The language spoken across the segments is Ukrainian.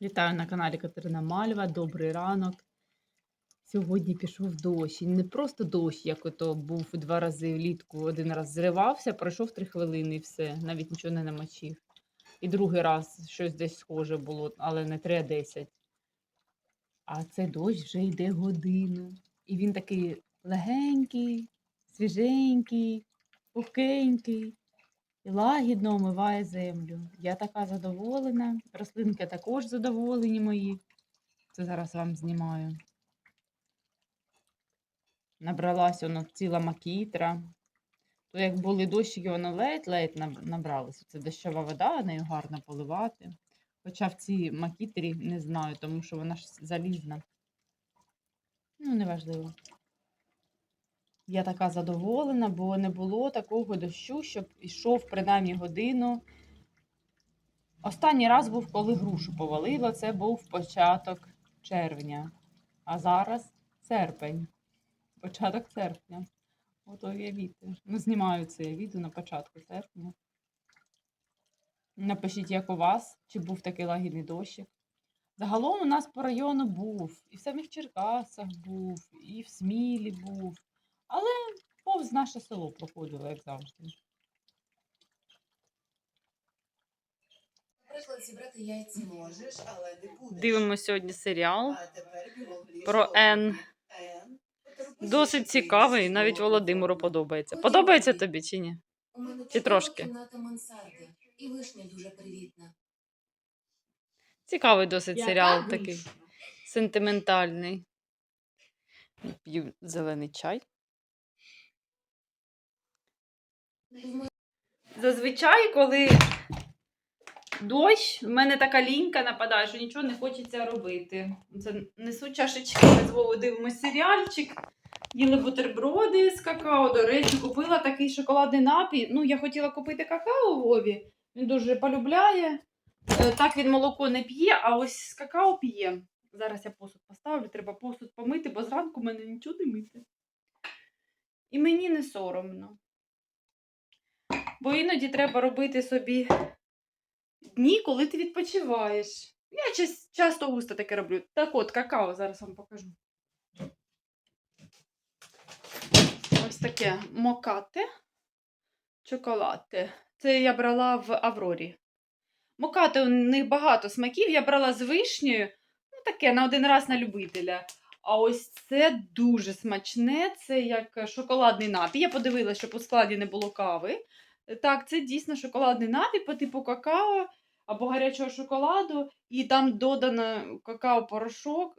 Вітаю на каналі Катерина Мальва. Добрий ранок. Сьогодні пішов дощ. Не просто дощ, як ото був два рази влітку. Один раз зривався, пройшов три хвилини і все, навіть нічого не намочив. І другий раз щось десь схоже було, але не 3, а 10. А цей дощ вже йде годину. І він такий легенький, свіженький, пухкенький. І лагідно омиває землю. Я така задоволена. Рослинки також задоволені мої. Це зараз вам знімаю. Набралась воно ціла макітра. То як були дощики, воно ледь-ледь набралося. Це дощова вода, нею гарно поливати. Хоча в цій макітрі не знаю, тому що вона ж залізна. Ну, неважливо. Я така задоволена, бо не було такого дощу, щоб йшов принаймні годину. Останній раз був, коли грушу повалило, це був початок червня. А зараз серпень. Початок серпня. От уявіть. Ну, знімаю це відео на початку серпня. Напишіть, як у вас, чи був такий лагідний дощик. Загалом у нас по району був. І в самих Черкасах був, і в Смілі був. Але повз наше село проходило, як завжди. Наприклад, зібрати яйця можеш, але не будеш. Дивимося сьогодні серіал А тепер бігом про Н. Ен, Досить цікавий, навіть Володимиру подобається. Подобається тобі чи ні? У мене Чи чудова трошки? кімната мансарди, і вишня дуже привітна. Цікавий досить серіал такий вишня? сентиментальний. П'ю зелений чай. В мене Зазвичай, коли дощ, в мене така лінька нападає, що нічого не хочеться робити. Це несу чашечки, ми з Вовою дивимося серіальчик. Їли бутерброди з какао. До речі, купила такий шоколадний напій. Ну, я хотіла купити какао Вові. Він дуже полюбляє. Е, Так він молоко не п'є, а ось какао п'є. Зараз я посуд поставлю, треба посуд помити, бо зранку в мене нічого не мити. І мені не соромно. Бо іноді треба робити собі дні, коли ти відпочиваєш. Я час- часто густо таке роблю. Так от, какао, зараз вам покажу. Ось таке мокате, чоколаде. Це я брала в Аврорі. Мокате у них багато смаків. Я брала з вишнею. Ну, таке на один раз на любителя. А ось це дуже смачне, це як шоколадний напій. Я подивилася, щоб у складі не було кави. Так, це дійсно шоколадний напій по типу какао або гарячого шоколаду, і там додано какао-порошок,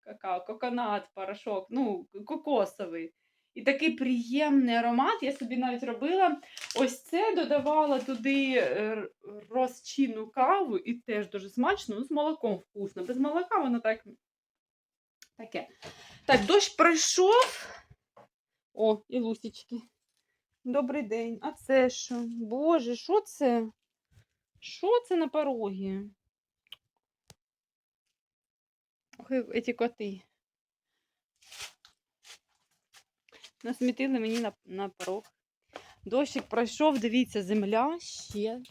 какао, коконат, порошок, ну, кокосовий. І такий приємний аромат. Я собі навіть робила. Ось це додавала туди е, розчинну каву, і теж дуже смачно, ну, з молоком вкусно. Без молока воно так. Таке. Так, дощ пройшов. О, і лусічки. Добрий день. А це що? Боже, що це? Що це на порогі? Ох, ці коти. Насмітили мені на, на порог. Дощик пройшов, дивіться, земля ще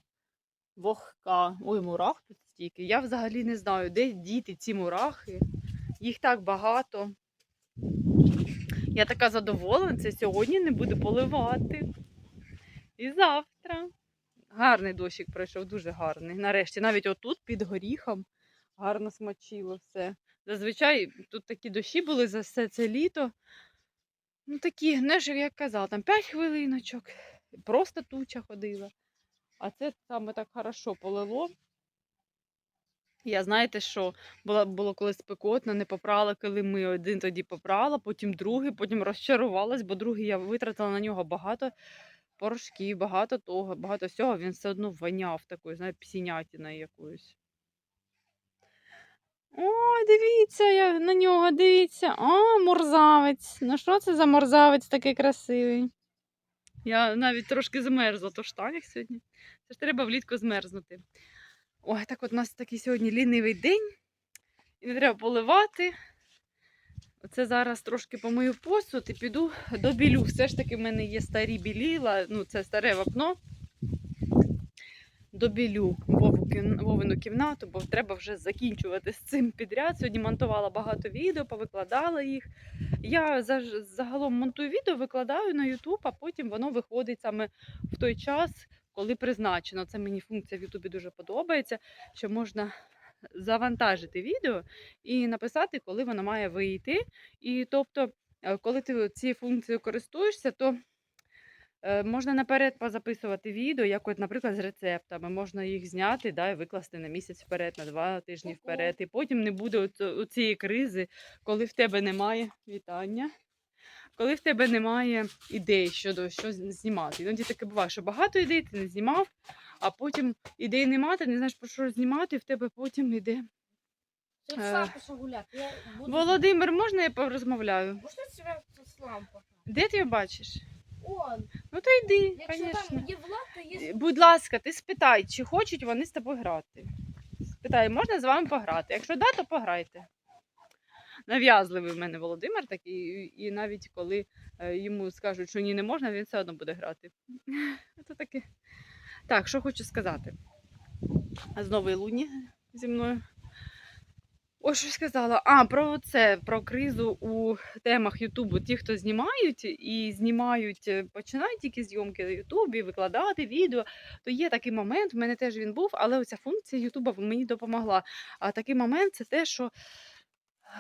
вогка. Ой, мурах тут стільки. Я взагалі не знаю, де діти ці мурахи. Їх так багато. Я така задоволена, це сьогодні не буду поливати. І завтра. Гарний дощик пройшов, дуже гарний. Нарешті, навіть отут під горіхом гарно смочило все. Зазвичай тут такі дощі були за все це літо. Ну такі, не як казала, там 5 хвилиночок, просто туча ходила. А це саме так хорошо полило. Я знаєте, що було, було колись спекотно, не попрала килими. Один тоді попрала, потім другий, потім розчарувалась, бо другий я витратила на нього багато порошків, багато того, багато всього. Він все одно воняв такою, знаєте, псінятіною якоюсь. Ой, дивіться я на нього, дивіться. О, морзавець. Ну що це за морзавець такий красивий? Я навіть трошки змерзла то в штанях сьогодні. Це ж треба влітку змерзнути. Ой, так от у нас такий сьогодні лінивий день. І не треба поливати. Оце зараз трошки помию посуд і піду до білю. Все ж таки в мене є старі біліла, ну це старе вапно. добілю Вовину кімнату, бо треба вже закінчувати з цим підряд. Сьогодні монтувала багато відео, повикладала їх. Я загалом монтую відео, викладаю на YouTube, а потім воно виходить саме в той час, коли призначено. Це мені функція в Ютубі дуже подобається, що можна завантажити відео і написати, коли воно має вийти. І тобто, е, коли ти цією функцією користуєшся, то е, можна наперед позаписувати відео, як, от, наприклад, з рецептами. Можна їх зняти да, і викласти на місяць вперед, на два тижні вперед. І потім не буде оцо- оцієї кризи, коли в тебе немає вітання. Коли в тебе немає ідей щодо що знімати. Іноді таке буває, що багато ідей ти не знімав, а потім ідей нема, ти не знаєш про що знімати, і в тебе потім. Я буду... Володимир, можна я порозмовляю? Можно тебя с лампой? Де ти його бачиш? Он. Ну то йди, Якщо там є влад, то є... Будь ласка, ти спитай, чи хочуть вони з тобою грати. Спитай, можна з вами пограти? Якщо да, то пограйте. Нав'язливий в мене Володимир такий, і навіть коли е, йому скажуть, що ні, не можна, він все одно буде грати. Це таке. Так, що хочу сказати. Знову і Луні зі мною. Ось що сказала. А, про це, про кризу у темах Ютубу. Ті, хто знімають і знімають, е, починають тільки зйомки на Ютубі, викладати відео, то є такий момент, в мене теж він був, але оця функція Ютуба мені допомогла. А такий момент це те, що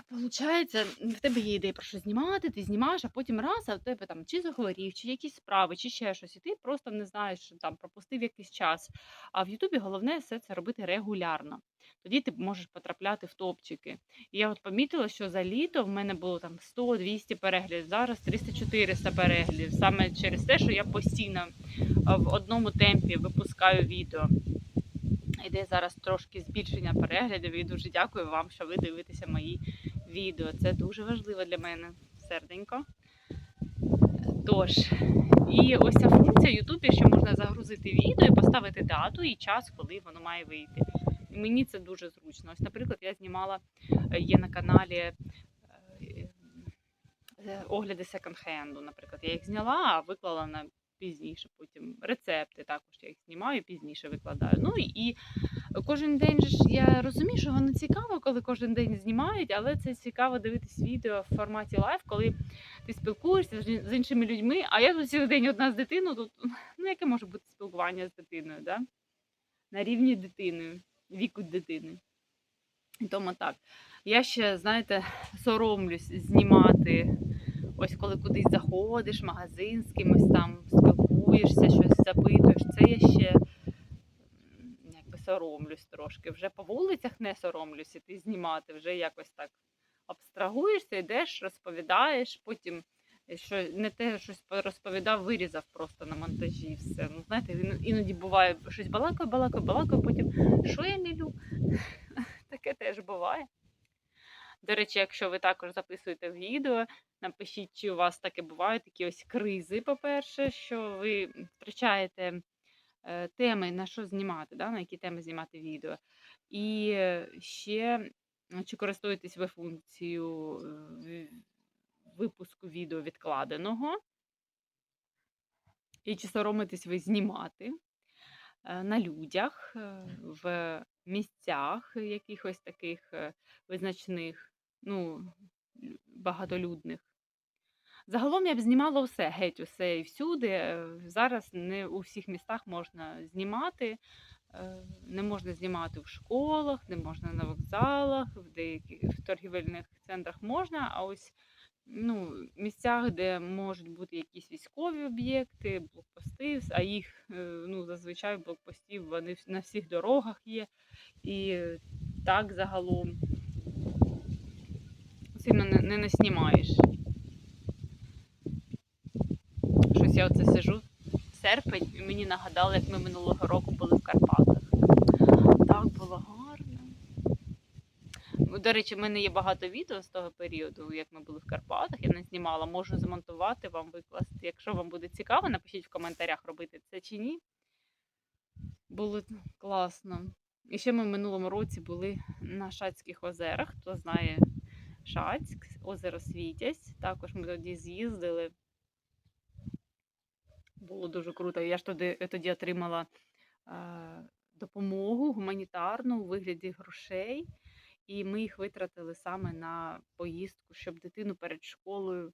Получається, в тебе є ідея про що знімати, ти знімаєш, а потім раз, а в тебе там чи захворів, чи якісь справи, чи ще щось, і ти просто не знаєш, там пропустив якийсь час. А в Ютубі головне все це робити регулярно. Тоді ти можеш потрапляти в топчики. І я от помітила, що за літо в мене було там 100-200 переглядів, зараз 300-400 переглядів. Саме через те, що я постійно в одному темпі випускаю відео. Іде зараз трошки збільшення переглядів і дуже дякую вам, що ви дивитеся мої відео. Це дуже важливо для мене, серденько. Тож, і ось ця функція Ютубі, що можна загрузити відео і поставити дату і час, коли воно має вийти. І мені це дуже зручно. Ось, наприклад, я знімала, е, є на каналі е, е, огляди секонд-хенду, наприклад. Я їх зняла, а виклала на пізніше. Потім рецепти також я їх знімаю, пізніше викладаю. Ну і кожен день ж я розумію, що воно цікаво, коли кожен день знімають, але це цікаво дивитись відео в форматі лайв, коли ти спілкуєшся з іншими людьми. А я тут цілий день одна з дитиною. Тут ну яке може бути спілкування з дитиною, да? на рівні дитиною, віку дитини. Тому так. Я ще, знаєте, соромлюсь знімати. Ось коли кудись заходиш, в магазин з кимось там спілкуєшся, щось запитуєш. Це я ще якби соромлюсь трошки. Вже по вулицях не соромлюсь іти знімати, вже якось так абстрагуєшся, йдеш, розповідаєш, потім е, що не те щось розповідав, вирізав просто на монтажі. Все. Ну, знаєте, іноді буває щось балакаю, балакаю, балакаю, потім що я мілю? Таке теж буває. До речі, якщо ви також записуєте відео, напишіть, чи у вас таке буває, такі ось кризи, по-перше, що ви втрачаєте е, теми, на що знімати, да, на які теми знімати відео. І е, ще чи користуєтесь ви функцією е, випуску відео відкладеного, і чи соромитесь ви знімати на людях, в місцях якихось таких визначних, ну, багатолюдних. Загалом я б знімала все, геть усе і всюди. Е, Зараз не у всіх містах можна знімати. Е, Не можна знімати в школах, не можна на вокзалах, в деяких в торгівельних центрах можна, а ось ну, місцях, де можуть бути якісь військові об'єкти, блокпости, а їх е, ну, зазвичай блокпостів вони на всіх дорогах є. І так загалом сильно не, не наснімаєш. Щось я оце сижу серпень, і мені нагадало, як ми минулого року були в Карпатах. Так було гарно. Ну, До речі, в мене є багато відео з того періоду, як ми були в Карпатах. Я не знімала, можу замонтувати, вам викласти. Якщо вам буде цікаво, напишіть в коментарях, робити це чи ні. Було класно. І ще ми в минулому році були на Шацьких озерах. Хто знає Шацьк, озеро Світязь. Також ми тоді з'їздили. Було дуже круто. Я ж тоді, тоді отримала е, допомогу гуманітарну у вигляді грошей, і ми їх витратили саме на поїздку, щоб дитину перед школою,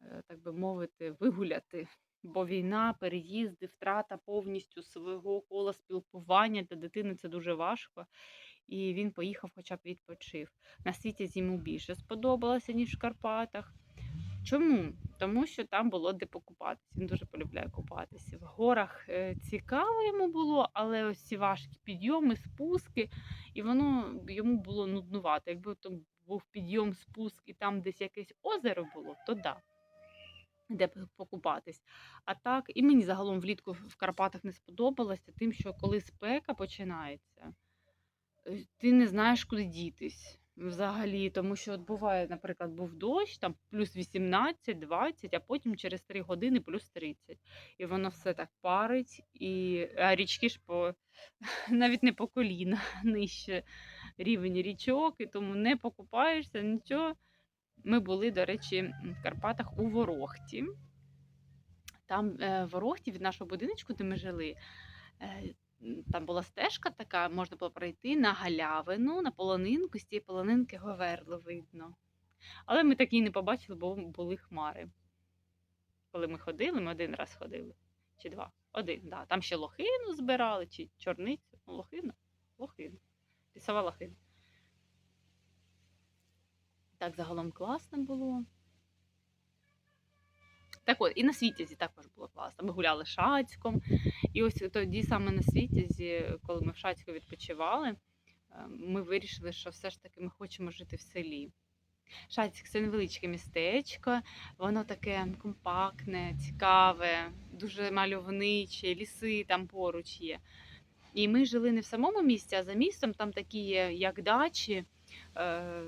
е, так би мовити, вигуляти. Бо війна, переїзди, втрата повністю свого кола спілкування для дитини це дуже важко. І він поїхав, хоча б відпочив. На світі йому більше сподобалося, ніж в Карпатах. Чому? Тому що там було де покупатися. Він дуже полюбляє купатися. В горах е, цікаво йому було, але ось ці важкі підйоми, спуски, і воно йому було нуднувато. Якби там був підйом, спуск і там десь якесь озеро було, то да. Де покупатись. А так, і мені загалом влітку в Карпатах не сподобалося, тим, що коли спека починається, ти не знаєш, куди дітись взагалі. Тому що от буває, наприклад, був дощ, там плюс 18, 20, а потім через 3 години плюс 30. І воно все так парить, і а річки ж по навіть не по коліна нижче рівень річок, і тому не покупаєшся, нічого. Ми були, до речі, в Карпатах у Ворохті. Там е, в Ворохті від нашого будиночку, де ми жили, е, там була стежка така, можна було пройти на галявину, на полонинку, з цієї полонинки говерло видно. Але ми так і не побачили, бо були хмари. Коли ми ходили, ми один раз ходили. Чи два? Один, да. Там ще лохину збирали, чи чорницю. Ну, лохина? Лохина. Лісова лохина. Так, загалом класно було. Так от, і на Світязі також було класно. Ми гуляли Шацьком. І ось тоді саме на Світязі, коли ми в Шацьку відпочивали, е, ми вирішили, що все ж таки ми хочемо жити в селі. Шацьк це невеличке містечко, воно таке компактне, цікаве, дуже мальовниче, ліси там поруч є. І ми жили не в самому місті, а за містом там такі є, як дачі, е,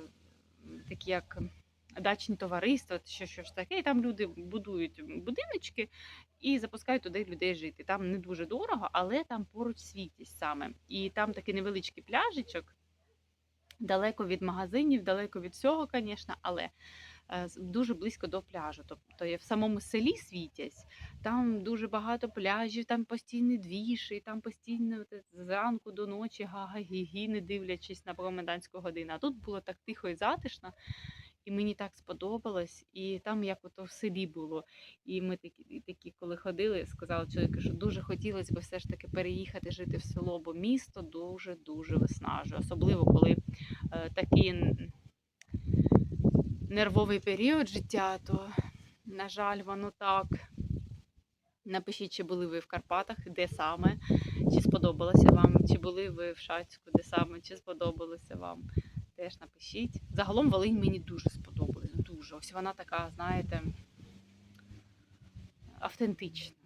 такі як дачні товариства, що щось таке. І там люди будують будиночки і запускають туди людей жити. Там не дуже дорого, але там поруч світість саме. І там такий невеличкий пляжичок, далеко від магазинів, далеко від всього, звісно, але е, дуже близько до пляжу. Тобто є в самому селі світязь, там дуже багато пляжів, там постійний двіж, і там постійно зранку до ночі га-га-гі-гі, не дивлячись на комендантську годину. А тут було так тихо і затишно. І мені так сподобалось, і там як ото в селі було. І ми такі, такі коли ходили, сказали чоловіку, що дуже хотілося б все ж таки переїхати жити в село, бо місто дуже дуже виснажує, особливо коли е, такий нервовий період життя, то, на жаль, воно так. Напишіть, чи були ви в Карпатах, де саме, чи сподобалося вам, чи були ви в Шацьку, де саме, чи сподобалося вам. Теж напишіть. Загалом Волинь мені дуже сподобалась. Дуже. Ось вона така, знаєте, автентична.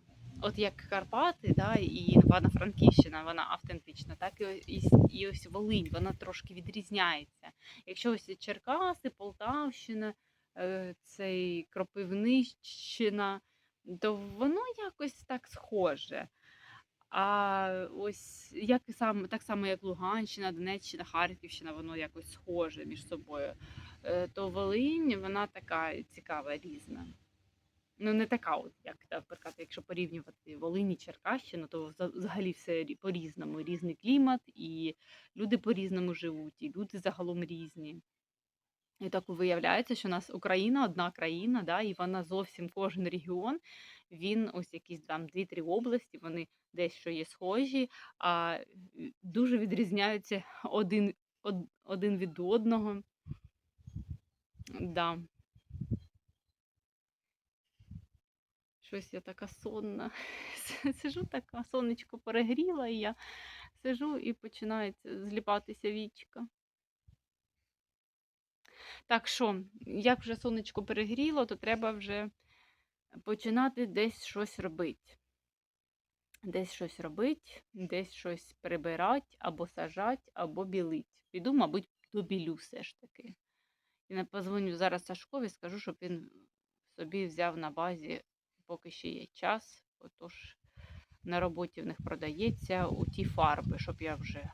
От як Карпати, да, і Івано-Франківщина, вона автентична, так і, ось- і, ось Волинь, вона трошки відрізняється. Якщо ось Черкаси, Полтавщина, е, цей Кропивнищина, то воно якось так схоже. А ось як сам, так само, як Луганщина, Донеччина, Харківщина, воно якось схоже між собою. Е, То Волинь, вона така цікава, різна. Ну, не така, от, як, наприклад, якщо порівнювати Волинь і Черкащину, то взагалі все по-різному. Різний клімат, і люди по-різному живуть, і люди загалом різні. І так виявляється, що у нас Україна одна країна, да, і вона зовсім кожен регіон, він ось якісь там дві-три області, вони дещо є схожі, а дуже відрізняються один, од- один від одного. Да. Щось я така сонна. Сижу така, сонечко перегріла, і я сижу і починається зліпатися вічка. Так що, як вже сонечко перегріло, то треба вже починати десь щось робити. Десь щось робити, десь щось прибирати, або сажати, або білити. Піду, мабуть, добілю все ж таки. І не позвоню зараз Сашкові, скажу, щоб він собі взяв на базі, поки ще є час. Отож, на роботі в них продається у ті фарби, щоб я вже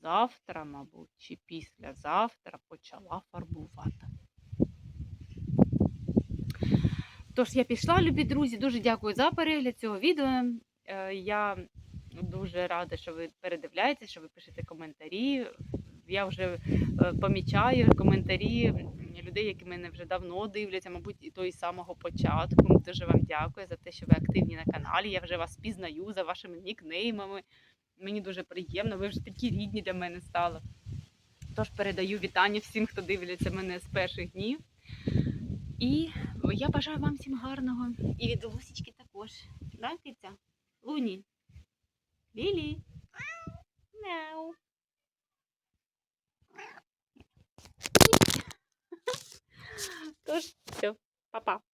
завтра, мабуть, чи післязавтра почала фарбувати. Тож я пішла, любі друзі. Дуже дякую за перегляд цього відео. Е, Я Дуже рада, що ви передивляєтесь, що ви пишете коментарі. Я вже е, помічаю коментарі людей, які мене вже давно дивляться, мабуть, і то із самого початку. Дуже вам дякую за те, що ви активні на каналі. Я вже вас пізнаю за вашими нікнеймами. Мені дуже приємно, ви вже такі рідні для мене стали. Тож передаю вітання всім, хто дивляться мене з перших днів. І я бажаю вам всім гарного. І від Лусічки також. Да. Луні. Лілі. Мяу. Тож, все, па-па.